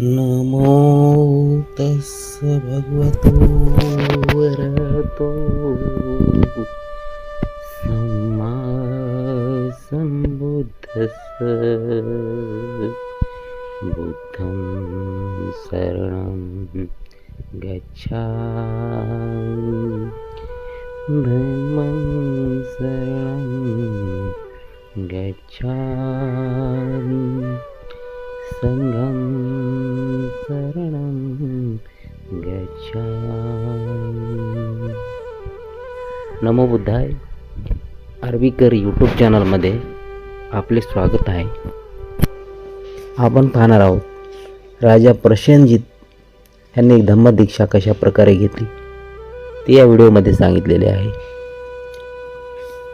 नमो तस् भगवतो वरतो। सम्मा सम्बुद्धस्स। बुद्धं शरणं गच्छा धर्मं शरणं गच्छा सङ्घं नमो बुद्धाय. आर्वीकर यूट्यूब चॅनलमध्ये आपले स्वागत आहे. आपण पाहणार आहोत राजा प्रसेनजित यांनी धम्मदीक्षा कशा प्रकारे घेतली? ते या व्हिडिओमध्ये सांगितलेले आहे.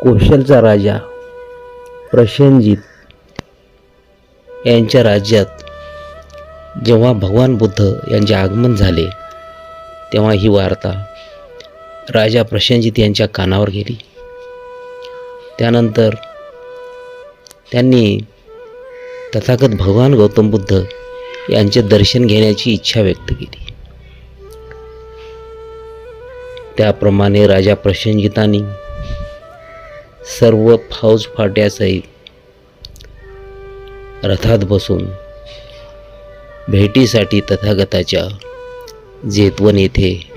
कौशलचा राजा प्रसेनजित यांच्या राज्यात जेव्हा भगवान बुद्ध यांचे आगमन झाले तेव्हा ही वार्ता राजा प्रशनजित यांच्या कानावर गेली. त्यानंतर त्यांनी तथागत भगवान गौतम बुद्ध यांचे दर्शन घेण्याची इच्छा व्यक्त केली. त्याप्रमाणे राजा प्रशनजितांनी सर्व फौज फाट्यासहित रथात बसून भेटीसाठी तथागताच्या जेतवन येथे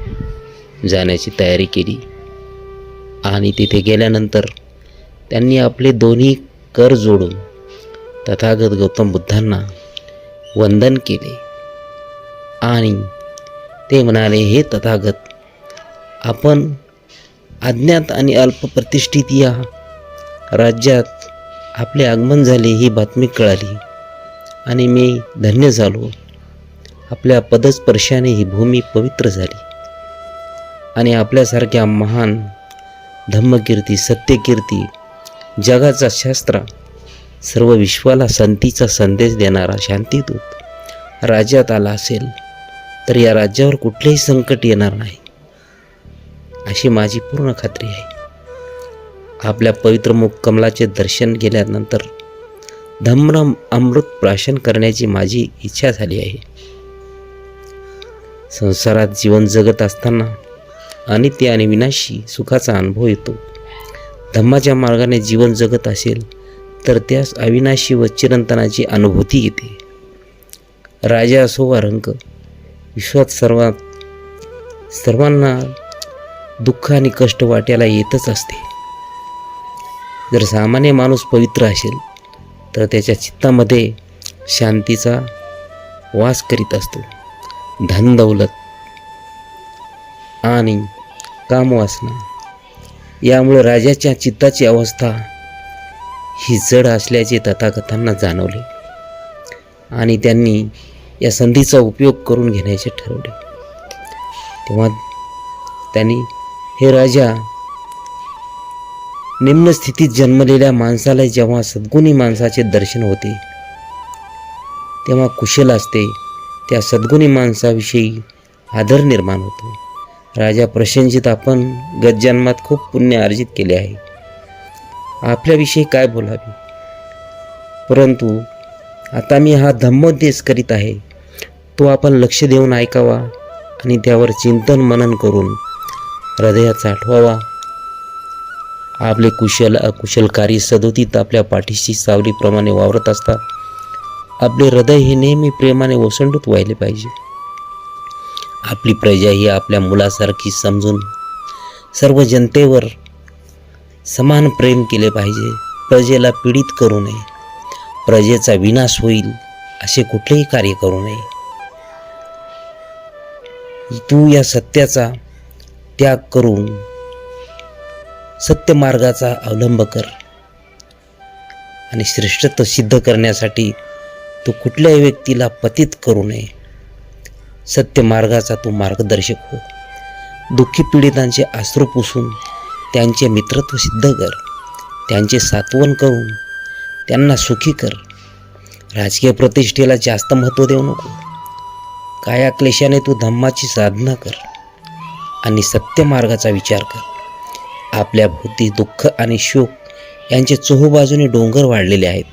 जाण्याची तयारी केली. आणि तिथे गेल्यानंतर त्यांनी आपले दोन्ही कर जोडून तथागत गौतम बुद्धांना वंदन केले. आणि ते म्हणाले हे तथागत आपण अज्ञात आणि अल्पप्रतिष्ठित या राज्यात आपले आगमन झाले ही बातमी कळाली. आणि मी धन्य झालो. आपल्या पदस्पर्शाने ही भूमी पवित्र झाली. आणि आपल्यासारख्या महान धम्मकीर्ती सत्यकीर्ती जगाचा शास्त्र सर्व विश्वाला संतीचा संदेश देणारा शांतीदूत राज्यात आला असेल तर या राज्यावर कुठलेही संकट येणार नाही अशी माझी पूर्ण खात्री आहे. आपल्या पवित्र मुख कमलाचे दर्शन केल्यानंतर धम्म अमृत प्राशन करण्याची माझी इच्छा झाली आहे. संसारात जीवन जगत असताना अनित्य आणि विनाशी सुखाचा अनुभव येतो. धम्माच्या मार्गाने जीवन जगत असेल तर त्यास अविनाशी व चिरंतनाची अनुभूती येते. राजा असो वा रंग विश्वात सर्वात सर्वांना दुःख आणि कष्ट वाट्याला येतच असते. जर सामान्य माणूस पवित्र असेल तर त्याच्या चित्तामध्ये शांतीचा वास करीत असतो. धन दौलत आणि कामवासना यामुळे राजाच्या चित्ताची अवस्था ही जड असल्याचे तथाकथांना जाणवले. आणि त्यांनी या संधीचा उपयोग करून घेण्याचे ठरवले. तेव्हा त्यांनी हे राजा निम्न स्थितीत जन्मलेल्या माणसाला जेव्हा सद्गुणी माणसाचे दर्शन होते तेव्हा कुशल असते त्या सद्गुणी माणसाविषयी आदर निर्माण होतो. राजा प्रशंजित आपण गतजन्मात खूप पुण्य अर्जित केले आहे. आपल्याविषयी काय बोलावे? परंतु आता मी हा धम्मोद्देश करीत आहे. तो आपण लक्ष देऊन ऐकावा आणि त्यावर चिंतन मनन करून हृदयात साठवावा आपले कुशल अकुशलकारी सदोतीत आपल्या पाठीशी सावलीप्रमाणे वावरत असतात आपले हृदय हे नेहमी प्रेमाने ओसंडूत व्हायले पाहिजे. आपली प्रजा ही आपल्या मुलासारखी समजून सर्व जनतेवर समान प्रेम केले पाहिजे. प्रजेला पीडित करू नये. प्रजेचा विनाश होईल असे कुठलेही कार्य करू नये. तू या सत्याचा त्याग करून सत्य मार्गाचा अवलंब कर आणि श्रेष्ठत्व सिद्ध करण्यासाठी तू कुठल्याही व्यक्तीला पतित करू नये. सत्य मार्गाचा तू मार्गदर्शक हो. दुःखी पीडितांचे आश्रू पुसून त्यांचे मित्रत्व सिद्ध कर. त्यांचे सात्वन करून त्यांना सुखी कर. राजकीय प्रतिष्ठेला जास्त महत्त्व देऊ नको. काया क्लेशाने तू धम्माची साधना कर आणि सत्य मार्गाचा विचार कर. आपल्या भोवती दुःख आणि शोक यांचे चोहोबाजूने डोंगर वाढलेले आहेत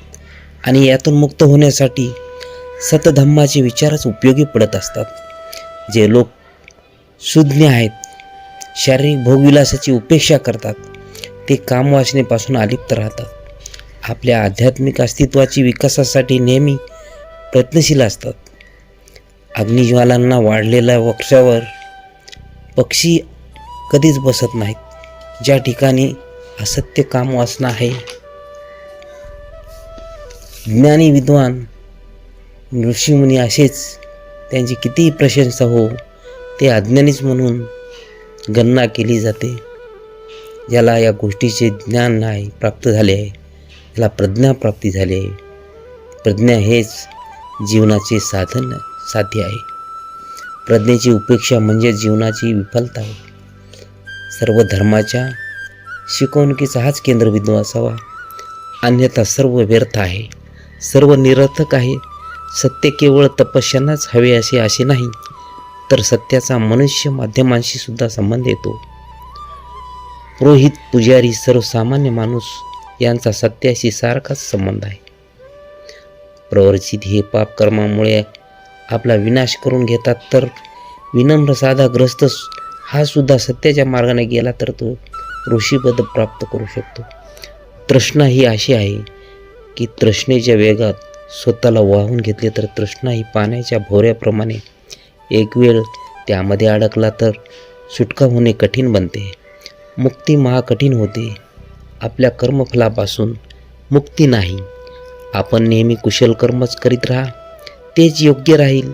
आणि यातून मुक्त होण्यासाठी सतधम्माचे विचारच उपयोगी पडत असतात. जे लोक सुज्ञ आहेत शारीरिक भोगविलासाची उपेक्षा करतात ते कामवासनेपासून अलिप्त राहतात. आपल्या आध्यात्मिक अस्तित्वाची विकासासाठी नेहमी प्रयत्नशील असतात. अग्निज्वालांना वाढलेल्या वक्षावर पक्षी कधीच बसत नाहीत. ज्या ठिकाणी असत्य कामवासना आहे ज्ञानी विद्वान ऋषीमुनी असेच त्यांची कितीही प्रशंसा हो ते अज्ञानीच म्हणून गणना केली जाते. ज्याला या गोष्टीचे ज्ञान नाही प्राप्त झाले आहे त्याला प्रज्ञा प्राप्ती झाली आहे. प्रज्ञा हेच जीवनाचे साधन साध्य आहे. प्रज्ञेची उपेक्षा म्हणजे जीवनाची विफलता. आहे सर्व धर्माच्या शिकवणुकीचा हाच केंद्रबिंदू असावा. अन्यथा सर्व व्यर्थ आहे. सर्व निरर्थक आहे. सत्य केवळ तपस्यांनाच हवे असे असे नाही तर सत्याचा मनुष्य माध्यमांशी सुद्धा संबंध येतो. पुरोहित पुजारी सर्वसामान्य माणूस यांचा सत्याशी सारखाच संबंध आहे. प्रवर्जित हे पाप कर्मामुळे आपला विनाश करून घेतात तर विनम्र साधा ग्रस्त हा सुद्धा सत्याच्या मार्गाने गेला तर तो ऋषीपद प्राप्त करू शकतो. तृष्णा ही अशी आहे की तृष्णेच्या वेगात स्वतःला वाहून घेतले तर तृष्णा ही पाण्याच्या भोऱ्याप्रमाणे. एक वेळ त्यामध्ये अडकला तर सुटका होणे कठीण बनते. मुक्ती महाकठीण होते. आपल्या कर्मफलापासून मुक्ती नाही. आपण नेहमी कुशल कर्मच करीत राहा. तेच योग्य राहील.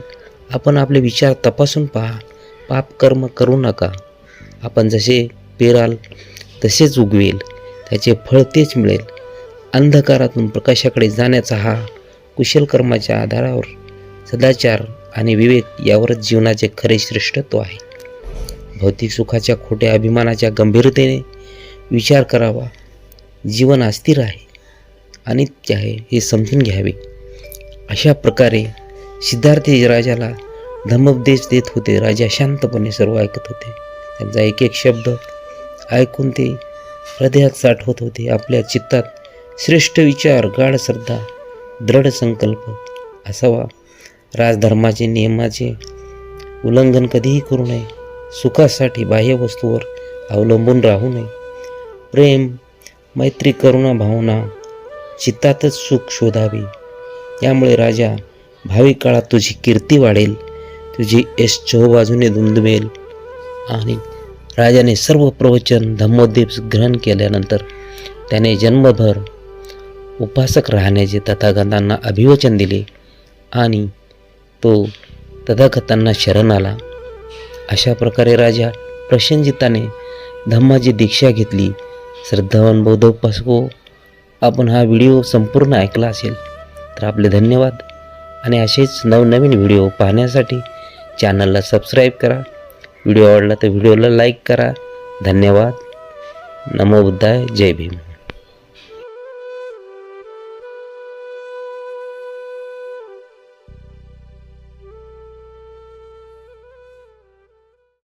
आपण आपले विचार तपासून पहा. पाप कर्म करू नका. आपण जसे पेराल तसेच उगवेल. त्याचे फळ तेच मिळेल. अंधकारातून प्रकाशाकडे जाण्याचा हा कुशल कर्माच्या आधारावर सदाचार आणि विवेक यावरच जीवनाचे खरे श्रेष्ठत्व आहे. भौतिक सुखाच्या खोट्या अभिमानाच्या गंभीरतेने विचार करावा. जीवन अस्थिर आहे. अनित्य आहे हे समजून घ्यावे. अशा प्रकारे सिद्धार्थ राजाला धम्मोपदेश देत होते. राजा शांतपणे सर्व ऐकत होते. त्यांचा एक एक शब्द ऐकून ते हृदयात साठवत होते. आपल्या चित्तात श्रेष्ठ विचार गाढ श्रद्धा दृढ संकल्प असावा. राजधर्माचे नियमाचे उल्लंघन कधीही करू नये. सुखासाठी बाह्य वस्तूवर अवलंबून राहू नये. प्रेम मैत्री करुणा भावना चित्तातच सुख शोधावे. यामुळे राजा भावी काळात तुझी कीर्ती वाढेल तुझी यश चहूबाजूने दुमदुमेल आणि राजाने सर्व प्रवचन धम्मोद्दीप ग्रहण केल्यानंतर त्याने जन्मभर उपासक राहण्याचे तथागतांना अभिवचन दिले आणि तो तथागतांना शरण आला. अशा प्रकारे राजा प्रशंजिताने धम्माची दीक्षा घेतली. श्रद्धावान बौद्धोपासको आपण हा व्हिडिओ संपूर्ण ऐकला असेल तर आपले धन्यवाद आणि असेच नवनवीन व्हिडिओ पाहण्यासाठी चॅनलला सबस्क्राईब करा. व्हिडिओ आवडला तर व्हिडिओला लाईक करा. धन्यवाद. नमो बुद्धाय. जय भीम.